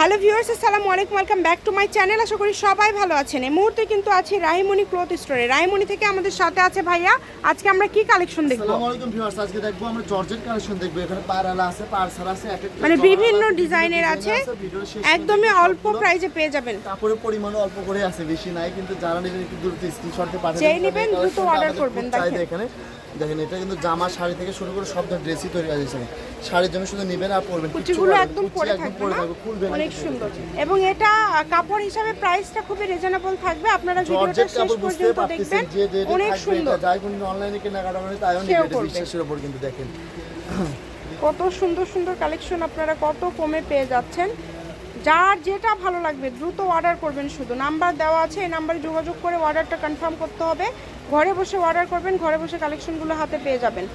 Hello viewers আসসালামু আলাইকুম welcome back to my channel. আশা করি সবাই ভালো আছেন। এই মুহূর্তে কিন্তু আছি রাহিমণি ক্লথ স্টোরে। রাহিমণি থেকে আমাদের সাথে আছে ভাইয়া। আজকে আমরা কি কালেকশন দেখব? আসসালামু আলাইকুম ভিউয়ার্স আজকে দেখব আমরা জর্জেট কালেকশন দেখব। এখানে পারালা আছে পারসার আছে মানে বিভিন্ন ডিজাইনের আছে। একদমই অল্প প্রাইসে পেয়ে যাবেন। কাপড়ের পরিমাণ অল্প করে আছে বেশি নাই কিন্তু যারা নেবেন একটু দ্রুত স্ক্রিনশট পাঠিয়ে যেই নেবেন দ্রুত আমাদের করবেন, দেখেন। এখানে। দেখেন এটা কিন্তু জামা শাড়ি থেকে শুরু করে সব ধরনের ড্রেসই তৈরি আছে শাড়ির জন্য শুধু নেবেন আর পরবেন কুচিগুলো একদম পরে থাকবে পরে না। থাকবে খুলবে না অনেক সুন্দর। এবং এটা কাপড় হিসাবে প্রাইসটা খুবই রিজনেবল থাকবে। আপনারা ভিডিওটা শেষ পর্যন্ত দেখবেন। অনেক সুন্দর। যাই কোনো অনলাইনে কেনাকাটা করে তাইও সেও নেবে বিশ্বাসের উপর কিন্তু দেখেন। কত সুন্দর সুন্দর কালেকশন আপনারা কত কমে পেয়ে যাচ্ছেন। যার যেটা ভালো লাগবে দ্রুত অর্ডার করবেন শুধু। নাম্বার দেওয়া আছে এই নাম্বারে যোগাযোগ করে অর্ডারটা কনফার্ম করতে হবে। ঘরে বসে অর্ডার করবেন ঘরে বসে কালেকশনগুলো হাতে পেয়ে যাবেন।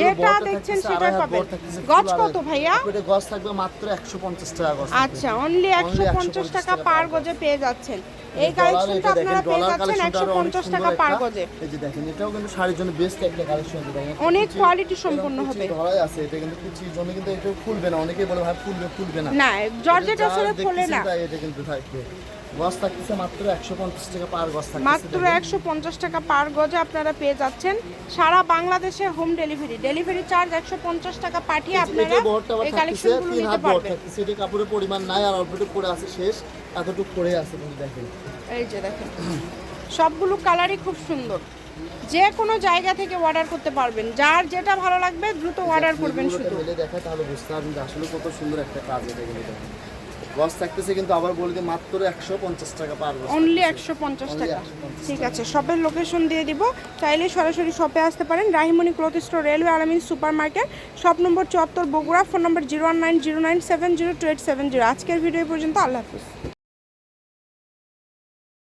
যেটা দেখছেন সেটা পাবেন। গজ কত ভাইয়া? এটা গজ থাকবে মাত্র 150 টাকা গজ আচ্ছা অনলি একশো পঞ্চাশ টাকা পার গজে পেয়ে যাচ্ছেন। এই কালেকশনটা আপনারা পেয়ে যাচ্ছেন কালেকশনটা একশো আরও অনেক পঞ্চাশ সুন্দর টাকা পার। গজে। এই যে দেখেন এটাও কিন্তু শাড়ির জন্য বেস্ট একটা কালেকশন অনেক কোয়ালিটি সম্পন্ন হবে। ধরাই আছে এটা কিন্তু কুচির জন্য কিন্তু এটা খুলবে না। অনেকেই বলে ভাই খুলবে খুলবে না। না জর্জেট আসলে খোলে না। এটা কিন্তু থাকবে। গজ থাকতেছে মাত্র 150 টাকা পার গজ মাত্র একশো পঞ্চাশ টাকা পার গজে আপনারা পেয়ে যাচ্ছেন। সারা বাংলাদেশে হোম ডেলিভারি ডেলিভারি চার্জ একশো পঞ্চাশ টাকা পাঠিয়ে আপনারা এই কালেকশনগুলো নিতে পারবেন। এটা কাপড়ের পরিমাণ নাই আর অল্পটুকু পরে আছে শেষ এতটুকু পরে আছে কিন্তু দেখেন। এই যে দেখেন সবগুলো কালারই খুব সুন্দর। যে কোনো জায়গা থেকে অর্ডার করতে পারবেন। যার যেটা ভালো লাগবে দ্রুত অর্ডার করবেন শুধু। দেখায় তাহলে বুঝতে পারবেন আসলে কত সুন্দর একটা কাজ এটা দেখেন। গজ থাকতেছে কিন্তু আবার বলে দিই মাত্র একশো পঞ্চাশ টাকা পার অনলি একশো পঞ্চাশ টাকা। ঠিক আছে শপের লোকেশন দিয়ে দিব। চাইলে সরাসরি শপে আসতে পারেন। Rahimoni cloth store railway Alamin supermarket shop number চুয়াত্তর Bogura phone number zero one nine zero nine seven zero two eight seven zero আজকের ভিডিও পর্যন্ত আল্লাহ হাফিজ।